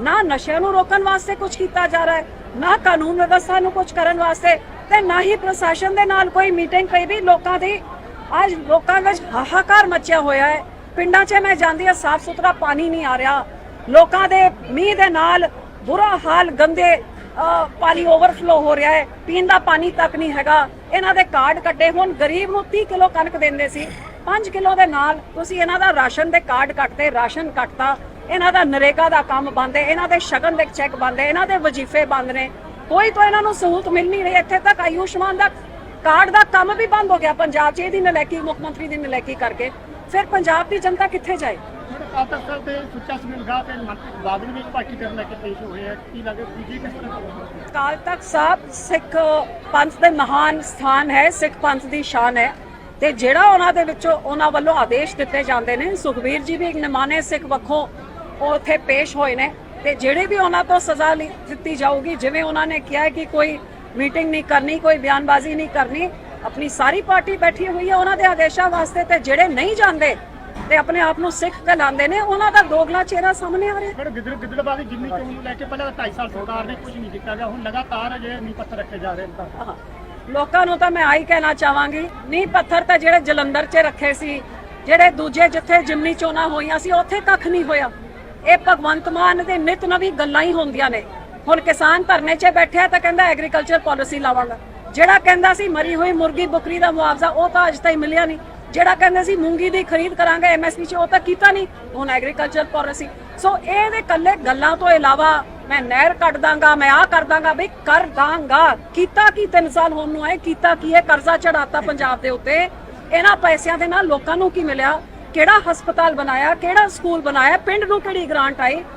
ਨਾ ਨਸ਼ਿਆਂ ਨੂੰ ਰੋਕਣ ਵਾਸਤੇ ਕੁਝ ਕੀਤਾ ਜਾ ਰਿਹਾ ਹੈ, ਨਾ ਕਾਨੂੰਨ ਵਿਵਸਥਾ ਨੂੰ ਕੁਝ ਕਰਨ ਵਾਸਤੇ ਤੇ ਨਾ ਹੀ ਪ੍ਰਸ਼ਾਸਨ ਦੇ ਨਾਲ ਕੋਈ ਮੀਟਿੰਗ ਪਈ ਵੀ ਲੋਕਾਂ ਦੀ, ਅੱਜ ਲੋਕਾਂ ਵਿੱਚ ਹਾਹਾਕਾਰ ਮਚਿਆ ਹੋਇਆ ਹੈ। ਪਿੰਡਾਂ 'ਚ ਮੈਂ ਜਾਂਦੀ ਹਾਂ, ਸਾਫ਼ ਸੁਥਰਾ ਪਾਣੀ ਨਹੀਂ ਆ ਰਿਹਾ। ਲੋਕਾਂ ਦੇ ਮੀਂਹ ਦੇ ਨਾਲ ਬੁਰਾ ਹਾਲ, ਗੰਦੇ ਪਾਣੀ ਓਵਰਫਲੋ ਹੋ ਰਿਹਾ ਹੈ। ਪੀਣ ਦਾ ਪਾਣੀ ਤੱਕ ਨਹੀਂ ਹੈਗਾ। ਇਹਨਾਂ ਦੇ ਕਾਰਡ ਕੱਟੇ ਹੁਣ। ਗਰੀਬ ਨੂੰ 30 ਕਿਲੋ ਕਣਕ ਦਿੰਦੇ ਸੀ। 5 ਕਿਲੋ ਦੇ ਨਾਲ ਤੁਸੀਂ ਇਹਨਾਂ ਦਾ ਰਾਸ਼ਨ ਦੇ ਕਾਰਡ ਕੱਟਦੇ, ਰਾਸ਼ਨ ਕੱਟਤਾ। ਇਹਨਾਂ ਦਾ ਨਰੇਗਾ ਦਾ ਕੰਮ ਬੰਦ ਹੈ ਇਹਨਾਂ ਦੇ ਸ਼ਗਨ ਦੇ ਚੈੱਕ ਬੰਦ ਹੈ ਇਹਨਾਂ ਦੇ ਵਜ਼ੀਫੇ ਬੰਦ ਨੇ। ਕੋਈ ਤਾਂ ਇਹਨਾਂ ਨੂੰ ਸਹੂਲਤ ਮਿਲ ਨਹੀਂ ਰਹੀ ਇੱਥੇ ਤੱਕ ਆਯੁਸ਼ਮਾਨ ਦਾ ਕਾਰਡ ਦਾ ਕੰਮ ਵੀ ਬੰਦ ਹੋ ਗਿਆ ਪੰਜਾਬ 'ਚ ਇਹਦੀ ਨਲੈਕੀ ਮੁੱਖ ਮੰਤਰੀ ਦੀ ਨਲੈਕੀ ਕਰਕੇ। ਫਿਰ ਪੰਜਾਬ ਦੀ ਜਨਤਾ ਕਿੱਥੇ ਜਾਏ? ਕਾਲ ਤਖਤ ਸਾਹਿਬ ਸਿੱਖ ਪੰਥ ਦੇ ਮਹਾਨ ਸਥਾਨ ਹੈ ਸਿੱਖ ਪੰਥ ਦੀ ਸ਼ਾਨ ਹੈ। ਤੇ ਜਿਹੜਾ ਉਹਨਾਂ ਦੇ ਵਿੱਚੋਂ ਉਹਨਾਂ ਵੱਲੋਂ ਆਦੇਸ਼ ਦਿੱਤੇ ਜਾਂਦੇ ਨੇ ਸੁਖਬੀਰ ਜੀ ਵੀ ਇੱਕ ਨਿਮਾਨੇ ਸਿੱਖ ਵੱਖੋਂ ਉਹ ਉੱਥੇ ਪੇਸ਼ ਹੋਏ ਨੇ ਤੇ ਜਿਹੜੇ ਵੀ ਉਹਨਾਂ ਤੋਂ ਸਜ਼ਾ ਦਿੱਤੀ ਜਾਊਗੀ ਜਿਵੇਂ ਉਹਨਾਂ ਨੇ ਕਿਹਾ ਕਿ ਕੋਈ ਮੀਟਿੰਗ ਨਹੀਂ ਕਰਨੀ ਕੋਈ ਬਿਆਨਬਾਜ਼ੀ ਨਹੀਂ ਕਰਨੀ ਆਪਣੀ ਸਾਰੀ ਪਾਰਟੀ ਬੈਠੀ ਹੋਈ ਹੈ ਉਹਨਾਂ ਦੇ ਆਦੇਸ਼ਾਂ ਵਾਸਤੇ ਤੇ ਜਿਹੜੇ ਨਹੀਂ ਜਾਂਦੇ ਤੇ ਆਪਣੇ ਆਪ ਨੂੰ ਸਿੱਖ ਕਹਿਲਾਉਂਦੇ ਨੇ ਉਹਨਾਂ ਦਾ ਦੋਗਲਾ ਚਿਹਰਾ ਸਾਹਮਣੇ ਆ ਰਿਹਾ। ਫਿਰ ਗਿੱਦੜ ਗਿੱਦੜਬਾਦੀ ਜਿੰਨੀ ਚੋਣ ਨੂੰ ਲੈ ਕੇ ਪਹਿਲਾਂ 2.5 ਸਾਲ ਸਰਕਾਰ ਨੇ ਕੁਝ ਨਹੀਂ ਕੀਤਾ ਗਿਆ ਹੁਣ ਲਗਾਤਾਰ ਅਜੇ ਨੀਂਹ ਪੱਥਰ ਰੱਖੇ ਜਾ ਰਹੇ ਨੇ। ਲੋਕਾਂ ਨੂੰ ਤਾਂ ਮੈਂ ਆਹੀ ਕਹਿਣਾ ਚਾਹਾਂਗੀ ਨੀ ਪੱਥਰ ਤਾਂ ਜਿਹੜੇ ਜਲੰਧਰ 'ਚ ਰੱਖੇ ਸੀ ਜਿਹੜੇ ਦੂਜੇ ਜਿੱਥੇ ਜਿਮਨੀ ਚੋਣਾਂ ਹੋਈਆਂ ਸੀ ਉੱਥੇ ਕੱਖ ਨਹੀਂ ਹੋਇਆ। ਇਹ ਭਗਵੰਤ ਮਾਨ ਦੇ ਨਿਤ ਨਵੀਂ ਗੱਲਾਂ ਹੀ ਹੁੰਦੀਆਂ ਨੇ। ਹੁਣ ਕਿਸਾਨ ਧਰਨੇ 'ਚ ਬੈਠਿਆ ਤਾਂ ਕਹਿੰਦਾ ਐਗਰੀਕਲਚਰ ਪਾਲਿਸੀ ਲਾਵਾਂਗਾ। ਜਿਹੜਾ ਕਹਿੰਦਾ ਸੀ ਮਰੀ ਹੋਈ ਮੁਰਗੀ ਬੱਕਰੀ ਦਾ ਮੁਆਵਜ਼ਾ ਉਹ ਤਾਂ ਅਜ ਤਾਈਂ ਮਿਲਿਆ ਨਹੀਂ। ਜਿਹੜਾ ਕਹਿੰਦੇ ਸੀ ਮੂੰਗੀ ਦੀ ਖਰੀਦ ਕਰਾਂਗੇ ਐਮਐਸਪੀ 'ਚ ਉਹ ਤਾਂ ਕੀਤਾ ਨਹੀਂ। ਹੁਣ ਐਗਰੀਕਲਚਰ ਪਾਲਿਸੀ ਸੋ ਇਹਦੇ ਕੱਲੇ ਗੱਲਾਂ ਤੋਂ ਇਲਾਵਾ ਮੈਂ ਨਹਿਰ ਕੱਢ ਦਾਂਗਾ, ਮੈਂ ਆ ਕਰ ਦਾਂਗਾ, ਬਈ ਕਰ ਦਾਂਗਾ। ਕੀਤਾ ਕੀ 3 ਸਾਲ ਹੋਣ ਨੂੰ ਆਏ, ਕੀਤਾ ਕੀ ਹੈ? ਕਰਜ਼ਾ ਚੜਾਤਾ ਪੰਜਾਬ ਦੇ ਉੱਤੇ। ਇਹਨਾਂ ਪੈਸਿਆਂ ਦੇ ਨਾਲ ਲੋਕਾਂ ਨੂੰ ਕੀ ਮਿਲਿਆ? ਕਿਹੜਾ ਹਸਪਤਾਲ ਬਣਾਇਆ ਕਿਹੜਾ ਸਕੂਲ ਬਣਾਇਆ ਪਿੰਡ ਨੂੰ ਕਿਹੜੀ ਗ੍ਰਾਂਟ ਆਈ?